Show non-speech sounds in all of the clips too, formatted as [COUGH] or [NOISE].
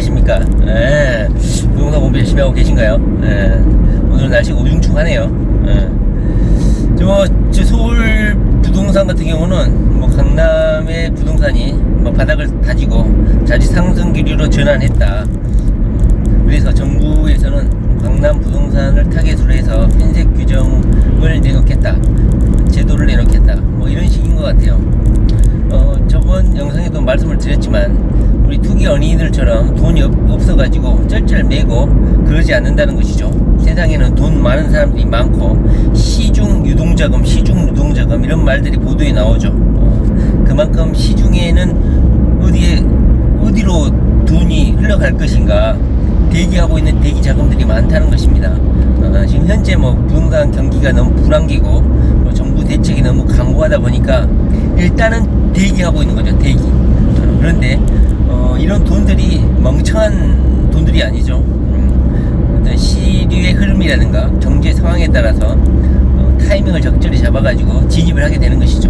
안녕하십니까. 예, 부동산 공부 열심히 하고 계신가요? 예, 오늘 날씨가 우중충하네요. 예. 저, 저 서울 부동산 같은 경우는 뭐 강남의 부동산이 뭐 바닥을 다지고 자지 상승 기류로 전환했다. 어, 그래서 정부에서는 강남 부동산을 타겟으로 해서 핀셋 규정을 내놓겠다. 제도를 내놓겠다. 뭐 이런 식인 것 같아요. 어, 저번 영상에도 말씀을 드렸지만 우리 투기 연예인들처럼 돈이 없, 없어가지고 쩔쩔 매고 그러지 않는다는 것이죠. 세상에는 돈 많은 사람들이 많고 시중 유동자금, 시중 유동자금 이런 말들이 보도에 나오죠. 어, 그만큼 시중에는 어디에 어디로 돈이 흘러갈 것인가 대기하고 있는 대기 자금들이 많다는 것입니다. 어, 지금 현재 뭐 부동산 경기가 너무 불안기고 뭐 정부 대책이 너무 강고하다 보니까 일단은 대기하고 있는 거죠. 대기. 어, 그런데 어, 이런 돈들이 멍청한 돈들이 아니죠. 음, 어떤 시류의 흐름이라든가 경제 상황에 따라서 어, 타이밍을 적절히 잡아가지고 진입을 하게 되는 것이죠.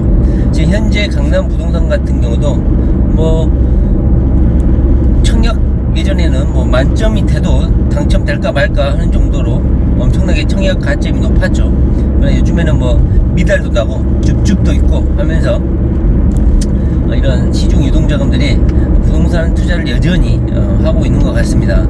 지금 현재 강남 부동산 같은 경우도 뭐 청약 예전에는 뭐 만점이 돼도 당첨될까 말까 하는 정도로 엄청나게 청약 가점이 높았죠. 그러나 요즘에는 뭐 미달도 나고 줍줍도 있고 하면서 어, 이런 시중 유동자금들이 부동산 투자를 여전히 어, 하고 있는 것 같습니다.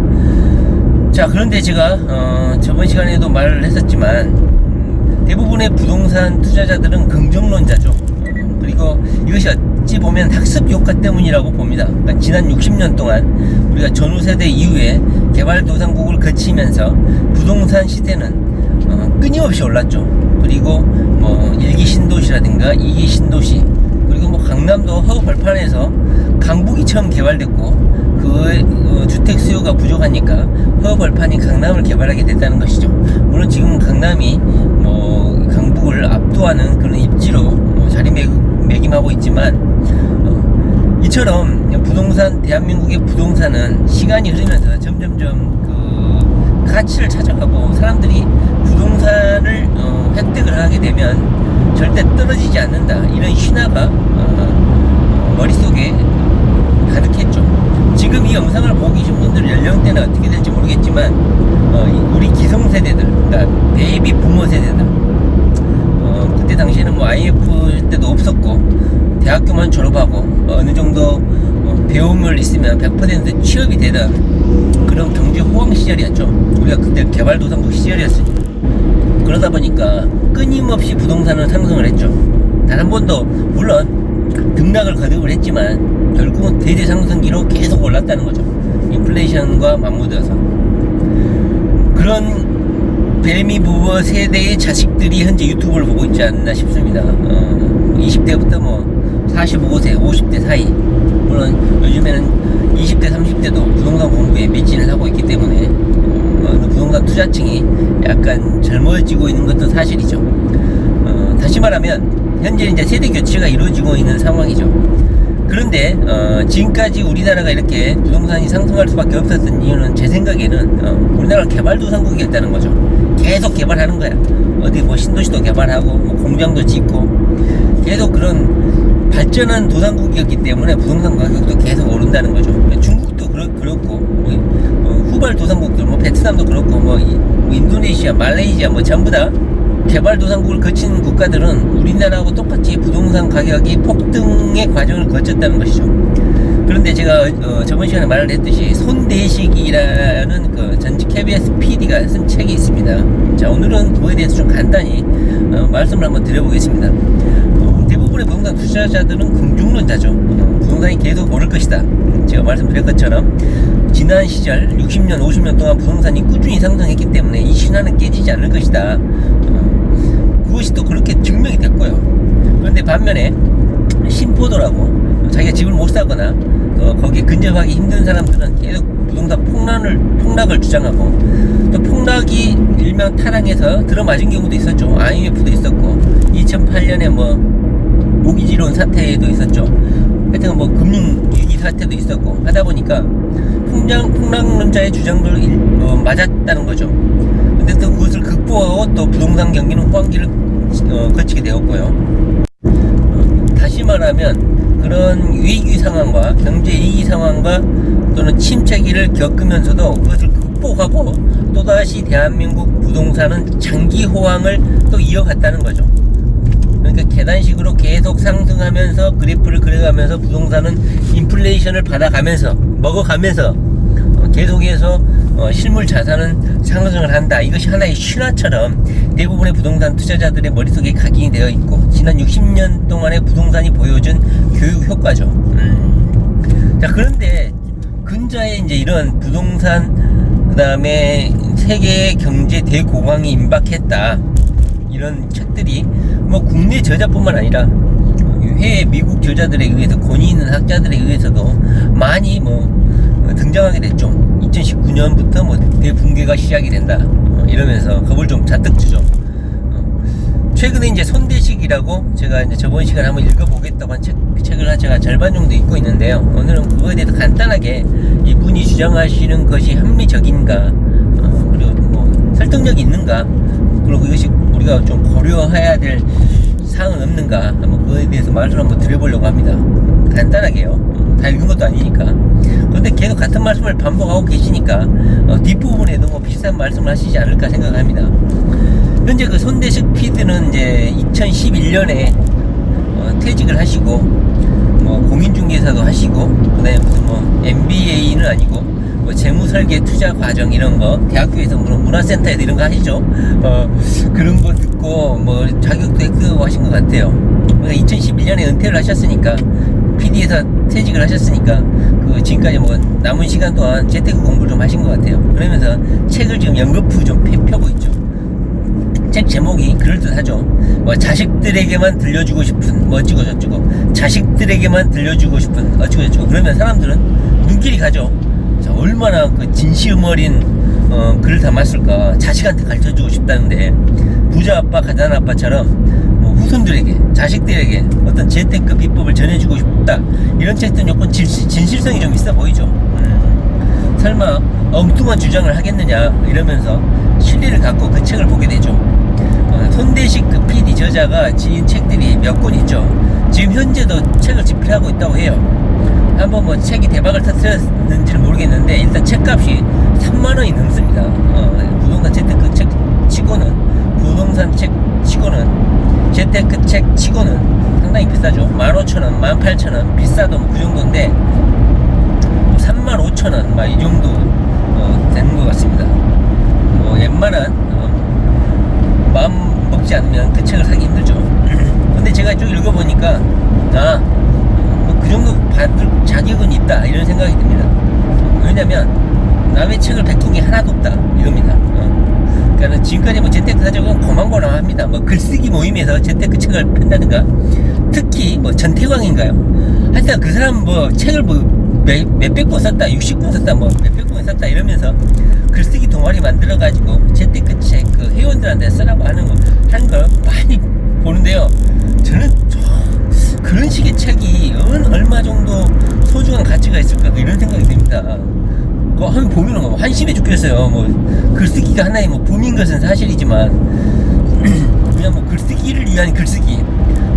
자 그런데 제가 어, 저번 시간에도 말을 했었지만 음, 대부분의 부동산 투자자들은 긍정론자죠. 어, 그리고 이것이 어찌 보면 학습 효과 때문이라고 봅니다. 그러니까 지난 60년 동안 우리가 전후 세대 이후에 개발도상국을 거치면서 부동산 시세는 어, 끊임없이 올랐죠. 그리고 뭐 일기 신도시라든가 이기 신도시 그리고 뭐 강남도 허브 벌판에서 강북이 처음 개발됐고 그 어, 주택 수요가 부족하니까 허브 벌판이 강남을 개발하게 됐다는 것이죠. 물론 지금 강남이 뭐 강북을 압도하는 그런 입지로 어, 자리매김하고 있지만 어, 이처럼 부동산 대한민국의 부동산은 시간이 흐르면서 점점점 그 가치를 찾아가고 사람들이 부동산을 어, 획득을 하게 되면 절대 떨어지지 않는다 이런 신화가 어, 머릿속에 가득했죠. 지금 이 영상을 보고 계신 분들 연령대는 어떻게 될지 모르겠지만 어, 이- 우리 기성세대들 그러니까 베이비 부모 세대들 어, 그때 당시에는 뭐 IF 때도 없었고 대학교만 졸업하고 어느 정도 어, 배움을 있으면 100% 취업이 되던 그런 경제 호황 시절이었죠. 우리가 그때 개발도상국 시절이었으니까. 그러다 보니까 끊임없이 부동산은 상승을 했죠. 단 한 번도 물론 등락을 거듭을 했지만 결국은 대대 상승기로 계속 올랐다는 거죠. 인플레이션과 맞물려서 그런 벨미 부부 세대의 자식들이 현재 유튜브를 보고 있지 않나 싶습니다. 어, 20대부터 뭐 45세, 50대 사이. 물론 요즘에는 20대, 30대도 부동산 공부에 매진을 하고 있기 때문에 어, 부동산 투자층이 약간 젊어지고 있는 것도 사실이죠. 어, 다시 말하면 현재 이제 세대 교체가 이루어지고 있는 상황이죠. 그런데 어, 지금까지 우리나라가 이렇게 부동산이 상승할 수밖에 없었던 이유는 제 생각에는 어, 우리나라가 개발도상국이었다는 거죠. 계속 개발하는 거야. 어디 뭐 신도시도 개발하고 뭐 공장도 짓고 계속 그런 발전한 도상국이었기 때문에 부동산 가격도 계속 오른다는 거죠. 중국도 그렇, 그렇고 뭐, 어, 후발 도상국들 뭐 베트남도 그렇고 뭐, 이- 뭐 인도네시아, 말레이시아 뭐 전부 다 개발도상국을 거친 국가들은 우리나라하고 똑같이 부동산 가격이 폭등의 과정을 거쳤다는 것이죠. 그런데 제가 어, 저번 시간에 말을 했듯이 손대식이라는 그 전직 KBS PD가 쓴 책이 있습니다. 자 오늘은 그거에 대해서 좀 간단히 어, 말씀을 한번 드려보겠습니다. 어, 대부분의 부동산 투자자들은 긍중론자죠. 어, 부동산이 계속 오를 것이다. 제가 말씀드린 것처럼 지난 시절 60년, 50년 동안 부동산이 꾸준히 상승했기 때문에 이 신화는 깨지지 않을 것이다. 어, 그것이 또 그렇게 증명이 됐고요. 그런데 반면에 신포도라고 자기가 집을 못 사거나 어, 거기에 근접하기 힘든 사람들은 계속 부동산 폭락을 폭락을 주장하고 또 폭락이 일명 타락해서 들어맞은 경우도 있었죠. IMF도 있었고 2008년에 뭐 모기지론 사태도 있었죠. 하여튼 뭐 금융 위기 사태도 있었고 하다 보니까 폭락 폭락론자의 주장도 일, 어, 맞았다는 거죠. 근데 또 그것을 극복하고 또 부동산 경기는 호황기를 어, 거치게 되었고요. 어, 다시 말하면 그런 위기 상황과 경제 위기 상황과 또는 침체기를 겪으면서도 그것을 극복하고 또다시 대한민국 부동산은 장기 호황을 또 이어갔다는 거죠. 그러니까 계단식으로 계속 상승하면서 그래프를 그려가면서 부동산은 인플레이션을 받아가면서 먹어가면서 어, 계속해서 어, 실물 자산은 상승을 한다. 이것이 하나의 신화처럼 대부분의 부동산 투자자들의 머릿속에 각인이 되어 있고 지난 60년 동안의 부동산이 보여준 교육 효과죠. 음. 자 그런데 근자에 이제 이런 부동산 그 다음에 세계 경제 대공황이 임박했다. 이런 책들이 뭐 국내 저자뿐만 아니라 해외 미국 저자들에 의해서 권위 있는 학자들에 의해서도 많이 뭐 어, 등장하게 됐죠. 2019년부터 뭐 대붕괴가 시작이 된다. 어, 이러면서 겁을 좀 잔뜩 주죠. 어, 최근에 이제 손대식이라고 제가 이제 저번 시간에 한번 읽어보겠다고 한 책, 책을 제가 절반 정도 읽고 있는데요. 오늘은 그거에 대해서 간단하게 이분이 주장하시는 것이 합리적인가, 어, 그리고 뭐 설득력이 있는가, 그리고 이것이 우리가 좀 고려해야 될 사항은 없는가, 한번 그거에 대해서 말씀을 한번 드려보려고 합니다. 간단하게요. 어, 다 읽은 것도 아니니까. 그런데 계속 같은 말씀을 반복하고 계시니까 어, 뒷부분에도 뭐 비슷한 말씀을 하시지 않을까 생각합니다. 현재 그 손대식 피드는 이제 2011년에 어, 퇴직을 하시고 뭐 공인중개사도 하시고 그다음에 무슨 뭐 MBA는 아니고 뭐 재무설계 투자 과정 이런 거 대학교에서 그런 문화센터에서 이런 거 하시죠? 어, 그런 거 듣고 뭐 자격도 획득하고 하신 것 같아요. 그러니까 2011년에 은퇴를 하셨으니까 PD에서 퇴직을 하셨으니까 그 지금까지 뭐 남은 시간 동안 재테크 공부를 좀 하신 것 같아요. 그러면서 책을 지금 연거푸 좀 펴- 펴고 있죠. 책 제목이 그럴듯하죠. 뭐 자식들에게만 들려주고 싶은 뭐 어찌고 저찌고. 자식들에게만 들려주고 싶은 어찌고 저찌고. 그러면 사람들은 눈길이 가죠. 자, 얼마나 그 진심 어린 어, 글을 담았을까. 자식한테 가르쳐주고 싶다는데 부자 아빠 가난 아빠처럼 뭐 후손들에게 자식들에게 어떤 재테크 비법을 전해주고 싶다. 이런 책들은 조금 진, 진실 성이 좀 있어 보이죠. 음. 설마 엉뚱한 주장을 하겠느냐 이러면서 신뢰를 갖고 그 책을 보게 되죠. 어, 손대식 그 PD 저자가 지은 책들이 몇 권 있죠. 지금 현재도 책을 집필하고 있다고 해요. 한번 뭐 책이 대박을 터뜨렸는지는 모르겠는데 일단 책값이 3만 원이 넘습니다. 어, 부동산 재테크 책 치고는 부동산 책 치고는 재테크 책 치고는 상당히 비싸죠. 15,000원, 18,000원 비싸도 뭐 그 정도인데 3만 5천 원, 막 이 정도 어, 되는 것 같습니다. 뭐 웬만한 어, 마음 먹지 않으면 그 책을 사기 힘들죠. [CLEARS THROAT] 근데 제가 쭉 읽어보니까 아, 자격은 있다 이런 생각이 듭니다. 왜냐면 남의 책을 베낀 게 하나도 없다 이겁니다. 어. 그러니까 지금까지 뭐 재테크 사적은 고만고만합니다. 뭐 글쓰기 모임에서 재테크 책을 편다든가 특히 뭐 전태광인가요? 하여튼 그 사람 뭐 책을 뭐 몇, 몇백 권 썼다, 60권 썼다, 뭐 몇백 권 썼다 이러면서 글쓰기 동아리 만들어가지고 재테크 책 그 회원들한테 쓰라고 하는 거, 하는 걸 많이 보는데요. 저는 저, 그런 식의 책이 얼- 얼마 정도 소중한 가치가 있을까 이런 생각이 듭니다. 그거 한 보면은 뭐 한심해 죽겠어요. 뭐 글쓰기가 하나의 뭐 붐인 것은 사실이지만 [CLEARS THROAT] 그냥 뭐 글쓰기를 위한 글쓰기,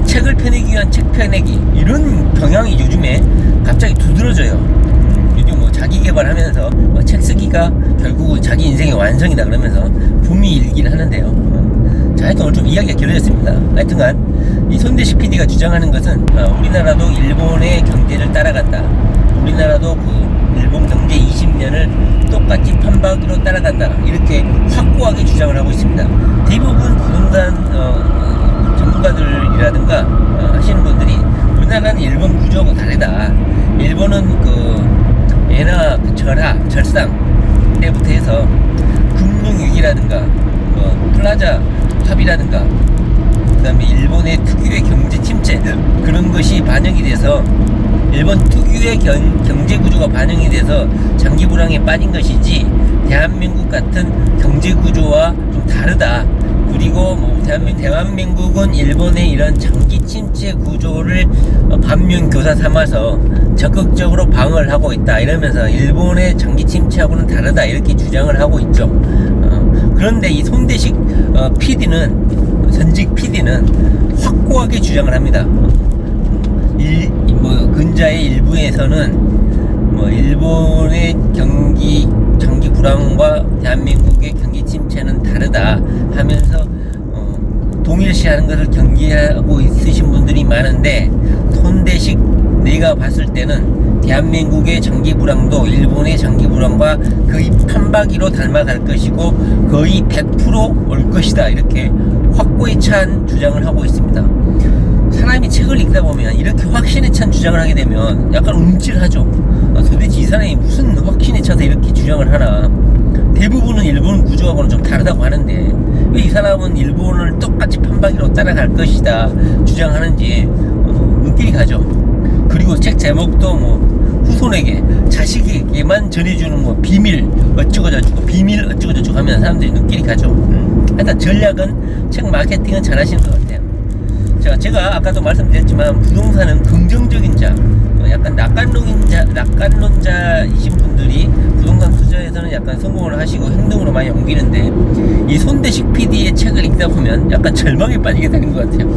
책을 펴내기 위한 책 펴내기 이런 경향이 요즘에 갑자기 두드러져요. 음, 요즘 뭐 자기 개발하면서 뭐 책 쓰기가 결국은 자기 인생의 완성이다 그러면서 붐이 일긴 하는데요. 어, 자, 하여튼 오늘 좀 이야기가 길어졌습니다. 하여튼간 이 손대식 PD가 주장하는 것은 어, 우리나라도 일본의 경제를 따라간다. 우리나라도 그 일본 경제 20년을 똑같이 판박이로 따라간다. 이렇게 확고하게 주장을 하고 있습니다. 대부분 부동산 어, 전문가들이라든가 어, 하시는 분들이 우리나라는 일본 구조하고 다르다. 일본은 그 예나 그 절하, 절상 때부터 해서 금융위기라든가 뭐 플라자 합의라든가 그다음에 일본의 특유의 경제 침체 그런 것이 반영이 돼서 일본 특유의 경, 경제 구조가 반영이 돼서 장기 불황에 빠진 것이지 대한민국 같은 경제 구조와 좀 다르다. 그리고 뭐 대한민국, 대한민국은 일본의 이런 장기 침체 구조를 어, 반면 교사 삼아서 적극적으로 방어를 하고 있다 이러면서 일본의 장기 침체하고는 다르다 이렇게 주장을 하고 있죠. 어, 그런데 이 손대식 어, PD는 전직 PD는 확고하게 주장을 합니다. 일, 뭐 근자의 일부에서는 뭐 일본의 경기 경기 불황과 대한민국의 경기 침체는 다르다 하면서 어, 동일시하는 것을 경계하고 있으신 분들이 많은데 손대식 내가 봤을 때는 대한민국의 장기 불황도 일본의 장기 불황과 거의 판박이로 닮아갈 것이고 거의 100%올 것이다 이렇게 확고히 찬 주장을 하고 있습니다. 사람이 책을 읽다 보면 이렇게 확신에 찬 주장을 하게 되면 약간 움찔하죠. 아, 도대체 이 사람이 무슨 확신에 차서 이렇게 주장을 하나. 대부분은 일본 구조하고는 좀 다르다고 하는데 왜 이 사람은 일본을 똑같이 판박이로 따라갈 것이다 주장하는지 어, 눈길이 가죠. 그리고 책 제목도 뭐 후손에게 자식에게만 전해주는 뭐 비밀 어쩌고 저쩌고 비밀 어쩌고 저쩌고 하면 사람들이 눈길이 가죠. 음. 하여튼 전략은 책 마케팅은 잘하시는 것 같아요. 자, 제가 아까도 말씀드렸지만 부동산은 긍정적인 자, 어, 약간 낙관론자, 낙관론자이신 분들이 부동산 투자에서는 약간 성공을 하시고 행동으로 많이 옮기는데 이 손대식 PD의 책을 읽다 보면 약간 절망에 빠지게 되는 것 같아요.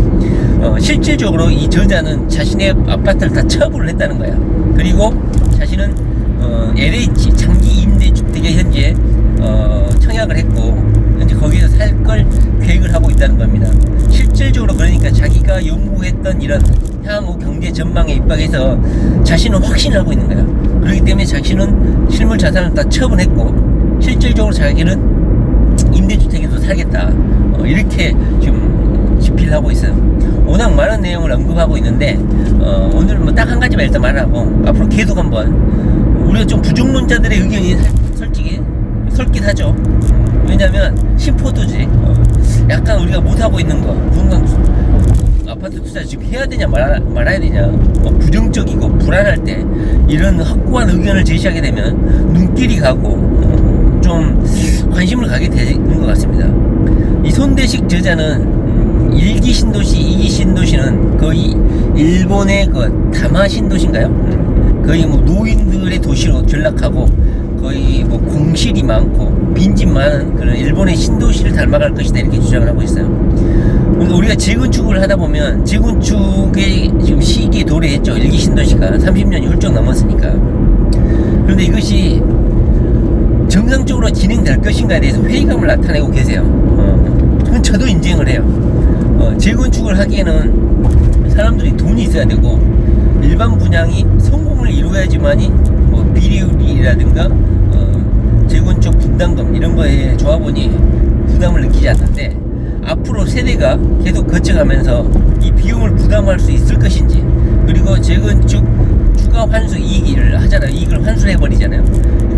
어, 실질적으로 이 저자는 자신의 아파트를 다 처분을 했다는 거야. 그리고 자신은 어, LH 장기 임대주택에 현재 어, 청약을 했고 거기서 살 걸 계획을 하고 있다는 겁니다. 실질적으로 그러니까 자기가 연구했던 이런 향후 경제 전망에 입각해서 자신은 확신을 하고 있는 거야. 그렇기 때문에 자신은 실물 자산을 다 처분했고 실질적으로 자기는 임대주택에서 살겠다. 어, 이렇게 지금 집필을 하고 있어요. 워낙 많은 내용을 언급하고 있는데 어, 오늘 뭐 딱 한 가지만 일단 말하고 앞으로 계속 한번 우리가 좀 부정론자들의 의견이 살- 솔직히 솔깃하죠. 왜냐면 심포도지. 어, 약간 우리가 못하고 있는 거 투- 아파트 투자 지금 해야 되냐 말아, 말아야 되냐 뭐 부정적이고 불안할 때 이런 확고한 의견을 제시하게 되면 눈길이 가고 어, 좀 관심을 가게 되는 것 같습니다. 이 손대식 저자는 음, 일기 신도시, 이기 신도시는 거의 일본의 그 다마 신도시인가요? 음, 거의 뭐 노인들의 도시로 전락하고 거의 뭐 공실이 많고 빈집 많은 그런 일본의 신도시를 닮아갈 것이다 이렇게 주장을 하고 있어요. 우리가 재건축을 하다 보면 재건축의 지금 시기에 도래했죠. 일기 신도시가 30년이 훌쩍 넘었으니까. 그런데 이것이 정상적으로 진행될 것인가에 대해서 회의감을 나타내고 계세요. 어, 그건 저도 인정을 해요. 어, 재건축을 하기에는 사람들이 돈이 있어야 되고 일반 분양이 성공을 이루어야지만이 뭐 비리 율이라든가 어, 재건축 분담금 이런 거에 조합원이 부담을 느끼지 않는데 앞으로 세대가 계속 거쳐가면서 이 비용을 부담할 수 있을 것인지 그리고 재건축 추가 환수 이익을 하잖아요. 이익을 환수를 해버리잖아요.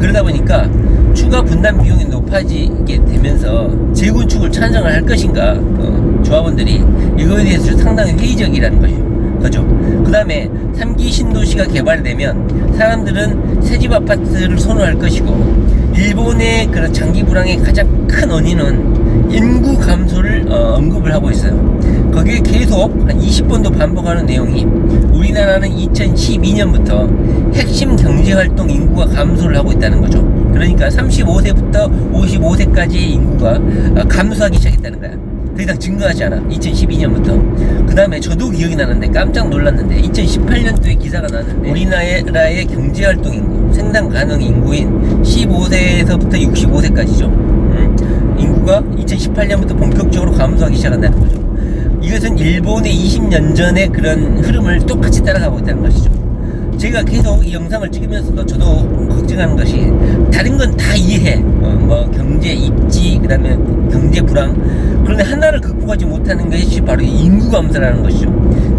그러다 보니까 추가 분담 비용이 높아지게 되면서 재건축을 찬성을 할 것인가 어, 조합원들이 이거에 대해서 상당히 회의적이라는 거죠. 그죠? 그 다음에 3기 신도시가 개발이 되면 사람들은 새집 아파트를 선호할 것이고 일본의 그런 장기 불황의 가장 큰 원인은 인구 감소를 어, 언급을 하고 있어요. 거기에 계속 한 20번도 반복하는 내용이 우리나라는 2012년부터 핵심 경제활동 인구가 감소를 하고 있다는 거죠. 그러니까 35세부터 55세까지의 인구가 아, 감소하기 시작했다는 거야. 더 이상 증가하지 않아. 2012년부터. 그 다음에 저도 기억이 나는데 깜짝 놀랐는데 2018년도에 기사가 나왔는데 우리나라의 경제활동 인구, 생산 가능 인구인 15세에서부터 65세까지죠. 음, 인구가 2018년부터 본격적으로 감소하기 시작한다는 거죠. 이것은 일본의 20년 전의 그런 흐름을 똑같이 따라가고 있다는 것이죠. 제가 계속 이 영상을 찍으면서도 저도 걱정하는 것이 다른 건 다 이해해. 어, 뭐 경제 입지 그다음에 경제 불황. 그런데 하나를 극복하지 못하는 것이 바로 이 인구 감소라는 것이죠.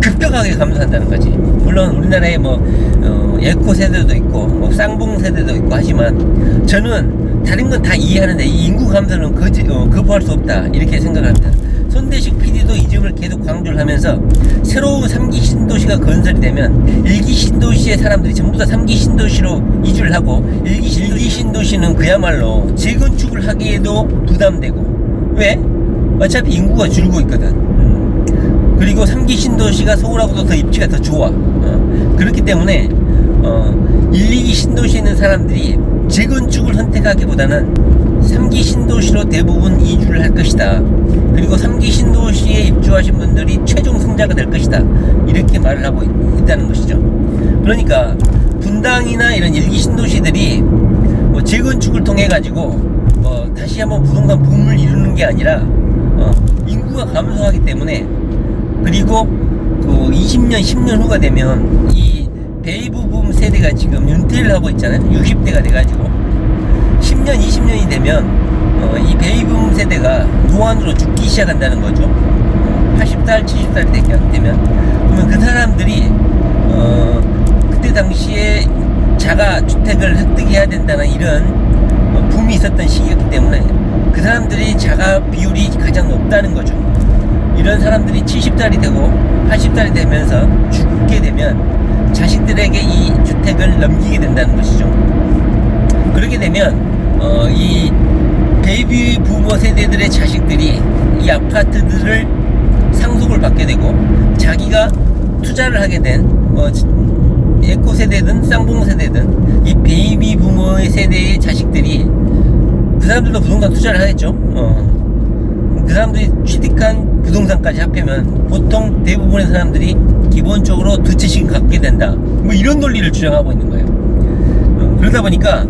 급격하게 감소한다는 거지. 물론 우리나라에 뭐 어, 에코 세대도 있고 뭐 쌍봉 세대도 있고 하지만 저는 다른 건 다 이해하는데 이 인구 감소는 거지, 어, 거부할 수 없다 이렇게 생각합니다. 손대식 PD도 이 점을 계속 강조를 하면서 새로운 3기 신도시가 건설이 되면 1기 신도시의 사람들이 전부 다 3기 신도시로 이주를 하고 1기, 1기 신도시는 그야말로 재건축을 하기에도 부담되고 왜? 어차피 인구가 줄고 있거든. 음. 그리고 3기 신도시가 서울하고도 더 입지가 더 좋아. 어, 그렇기 때문에 어, 1, 2기 신도시에 있는 사람들이 재건축을 선택하기보다는 3기 신도시로 대부분 이주를 할 것이다. 그리고 3기 신도시에 입주하신 분들이 최종 승자가 될 것이다. 이렇게 말을 하고 있, 있다는 것이죠. 그러니까 분당이나 이런 1기 신도시들이 뭐 재건축을 통해 가지고 뭐 다시 한번 부동산 붐을 이루는 게 아니라 어, 인구가 감소하기 때문에 그리고 그 20년 10년 후가 되면 이 베이브 붐 세대가 지금 은퇴를 하고 있잖아요. 60대가 돼가지고. 10년 20년이 되면 어, 이 베이브 붐 세대가 노안으로 죽기 시작한다는 거죠. 80살 70살이 되면. 그러면 그 사람들이 어, 그때 당시에 자가 주택을 획득해야 된다는 이런 어, 붐이 있었던 시기였기 때문에 그 사람들이 자가 비율이 가장 높다는 거죠. 이런 사람들이 70살이 되고 80살이 되면서 되면 자식들에게 이 주택을 넘기게 된다는 것이죠. 그렇게 되면 어, 이 베이비 부모 세대들의 자식들이 이 아파트들을 상속을 받게 되고 자기가 투자를 하게 된 어, 에코 세대든 쌍봉 세대든 이 베이비 부모의 세대의 자식들이 그 사람들도 부동산 투자를 하겠죠. 어. 그 사람들이 취득한 부동산까지 합하면 보통 대부분의 사람들이 기본적으로 두 채씩 갖게 된다. 뭐 이런 논리를 주장하고 있는 거예요. 어, 그러다 보니까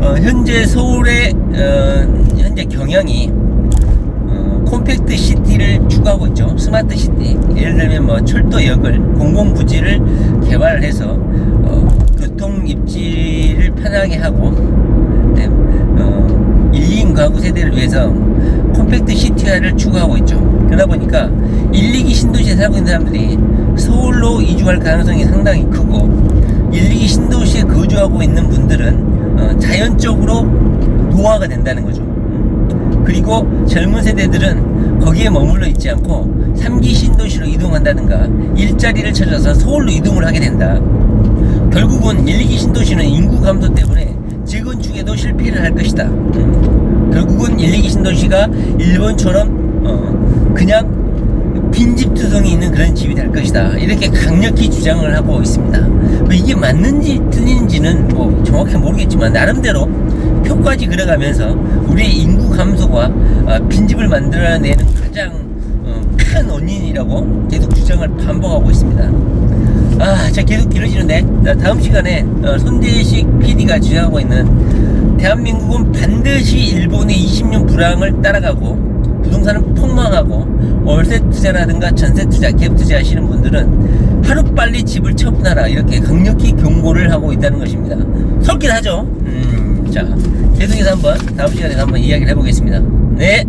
어, 현재 서울의 어, 현재 경향이 어, 콤팩트 시티를 추구하고 있죠. 스마트 시티. 예를 들면 뭐 철도역을 공공부지를 개발을 해서 어, 교통 입지를 편하게 하고 네, 어, 1, 2인 가구 세대를 위해서 콤팩트 시티화를 추구하고 있죠. 그러다 보니까 1, 2기 신도시에 살고 있는 사람들이 서울로 이주할 가능성이 상당히 크고 1, 2기 신도시에 거주하고 있는 분들은 어, 자연적으로 노화가 된다는 거죠. 그리고 젊은 세대들은 거기에 머물러 있지 않고 3기 신도시로 이동한다든가 일자리를 찾아서 서울로 이동을 하게 된다. 결국은 1, 2기 신도시는 인구 감소 때문에 재건축에도 실패를 할 것이다. 음. 결국은 1, 2기 신도시가 일본처럼 어, 그냥 빈집투성이 있는 그런 집이 될 것이다. 이렇게 강력히 주장을 하고 있습니다. 뭐 이게 맞는지 틀린지는 뭐 정확히 모르겠지만 나름대로 표까지 그려가면서 우리의 인구 감소가 아, 빈집을 만들어내는 가장 어, 큰 원인이라고 계속 주장을 반복하고 있습니다. 아, 자 계속 길어지는데 자, 다음 시간에 어, 손대식 PD가 주장하고 있는 대한민국은 반드시 일본의 20년 불황을 따라가고 부동산은 폭망하고 월세 투자라든가 전세 투자, 갭 투자 하시는 분들은 하루빨리 집을 처분하라 이렇게 강력히 경고를 하고 있다는 것입니다. 설기하죠. 음, 자 계속해서 한번 다음 시간에 한번 이야기를 해보겠습니다. 네.